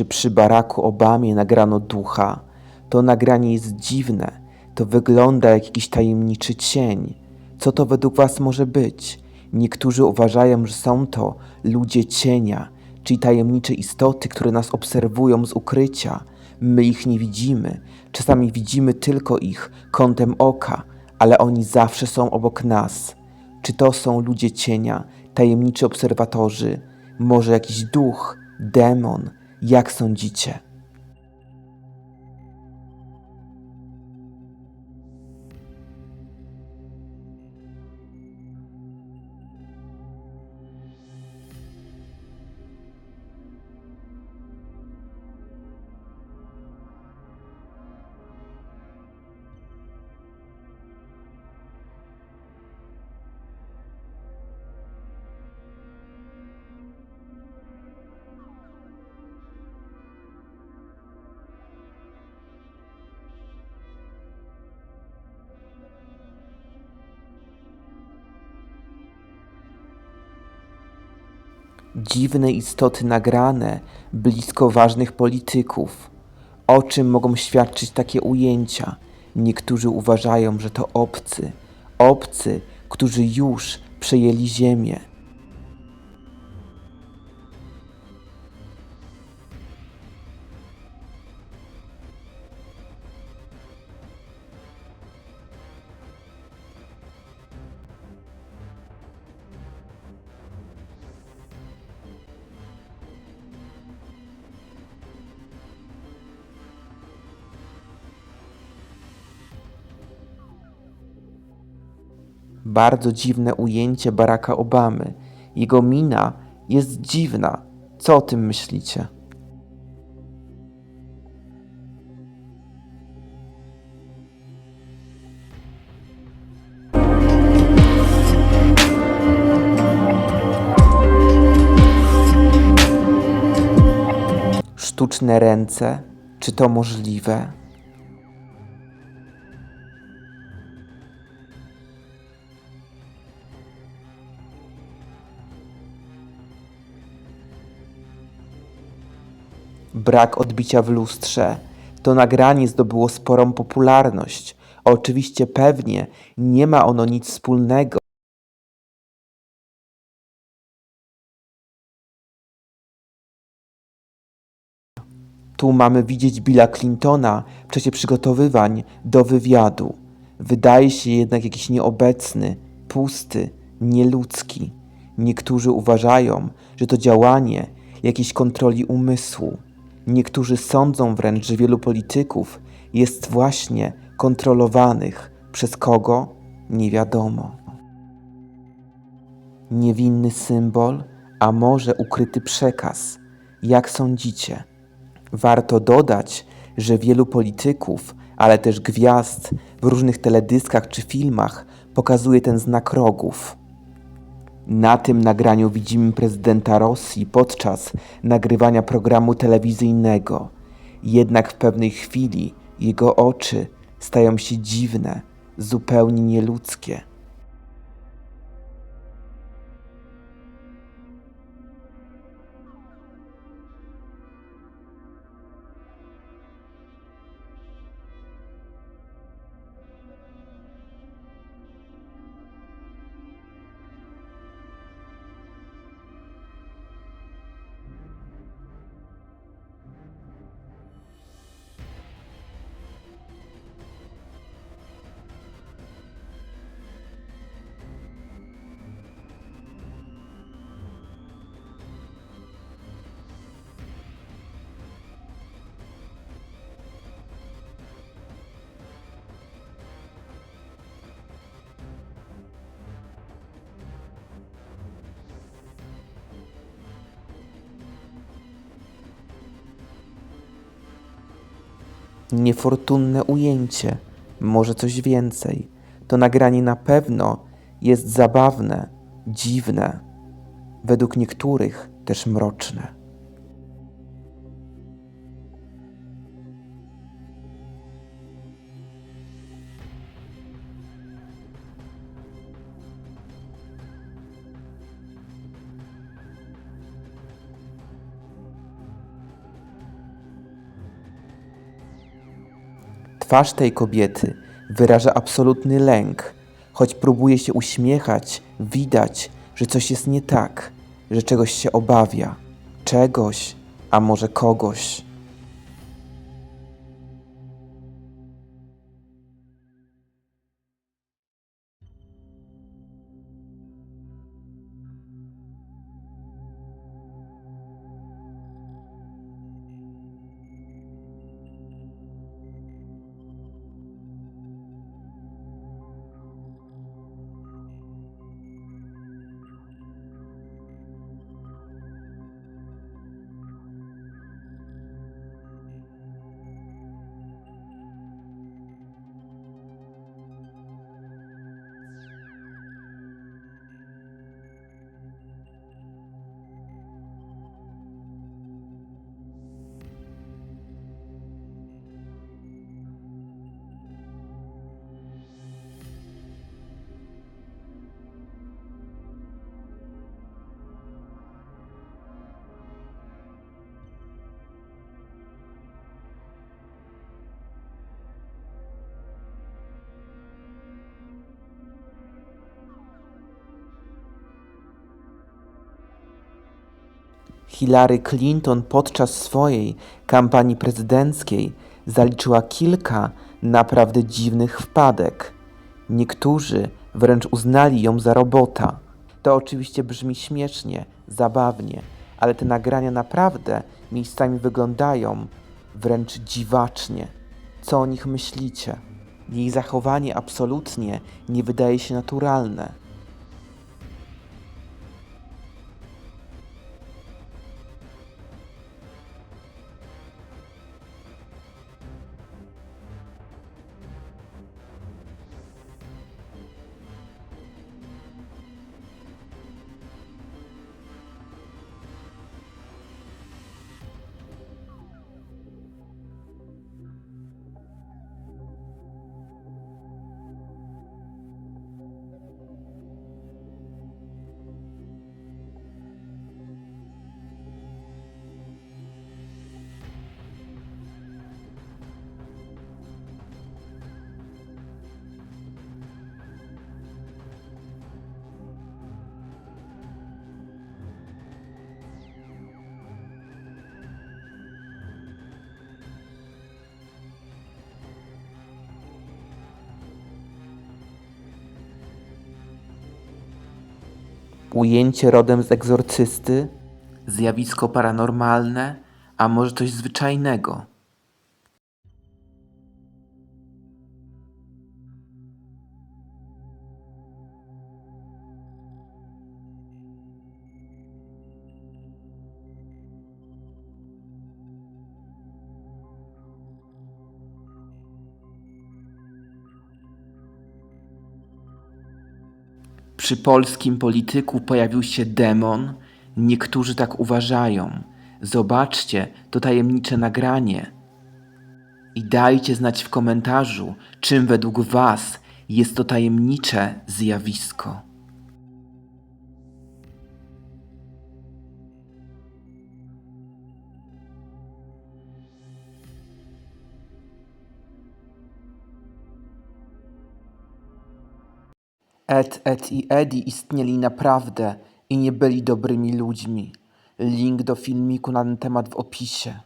Czy przy Baracku Obamie nagrano ducha? To nagranie jest dziwne. To wygląda jak jakiś tajemniczy cień. Co to według Was może być? Niektórzy uważają, że są to ludzie cienia, czyli tajemnicze istoty, które nas obserwują z ukrycia. My ich nie widzimy, czasami widzimy tylko ich kątem oka, ale oni zawsze są obok nas. Czy to są ludzie cienia, tajemniczy obserwatorzy, może jakiś duch, demon? Jak sądzicie? Dziwne istoty nagrane blisko ważnych polityków. O czym mogą świadczyć takie ujęcia? Niektórzy uważają, że to obcy, obcy, którzy już przejęli ziemię. Bardzo dziwne ujęcie Baracka Obamy. Jego mina jest dziwna. Co o tym myślicie? Sztuczne ręce? Czy to możliwe? Brak odbicia w lustrze. To nagranie zdobyło sporą popularność. Oczywiście pewnie nie ma ono nic wspólnego Tu mamy widzieć Billa Clintona w czasie przygotowywań do wywiadu. Wydaje się jednak jakiś nieobecny, pusty, nieludzki. Niektórzy uważają, że to działanie jakiejś kontroli umysłu. Niektórzy sądzą wręcz, że wielu polityków jest właśnie kontrolowanych przez kogo? Nie wiadomo. Niewinny symbol, a może ukryty przekaz. Jak sądzicie? Warto dodać, że wielu polityków, ale też gwiazd w różnych teledyskach czy filmach pokazuje ten znak rogów. Na tym nagraniu widzimy prezydenta Rosji podczas nagrywania programu telewizyjnego. Jednak w pewnej chwili jego oczy stają się dziwne, zupełnie nieludzkie. Niefortunne ujęcie, może coś więcej. To nagranie na pewno jest zabawne, dziwne, według niektórych też mroczne. Twarz tej kobiety wyraża absolutny lęk. Choć próbuje się uśmiechać, widać, że coś jest nie tak, że czegoś się obawia. Czegoś, a może kogoś. Hillary Clinton podczas swojej kampanii prezydenckiej zaliczyła kilka naprawdę dziwnych wpadek. Niektórzy wręcz uznali ją za robota. To oczywiście brzmi śmiesznie, zabawnie, ale te nagrania naprawdę miejscami wyglądają wręcz dziwacznie. Co o nich myślicie? Jej zachowanie absolutnie nie wydaje się naturalne. Ujęcie rodem z egzorcysty? Zjawisko paranormalne? A może coś zwyczajnego? Przy polskim polityku pojawił się demon? Niektórzy tak uważają. Zobaczcie to tajemnicze nagranie. I dajcie znać w komentarzu, czym według Was jest to tajemnicze zjawisko. Ed, Ed i Eddie istnieli naprawdę i nie byli dobrymi ludźmi. Link do filmiku na ten temat w opisie.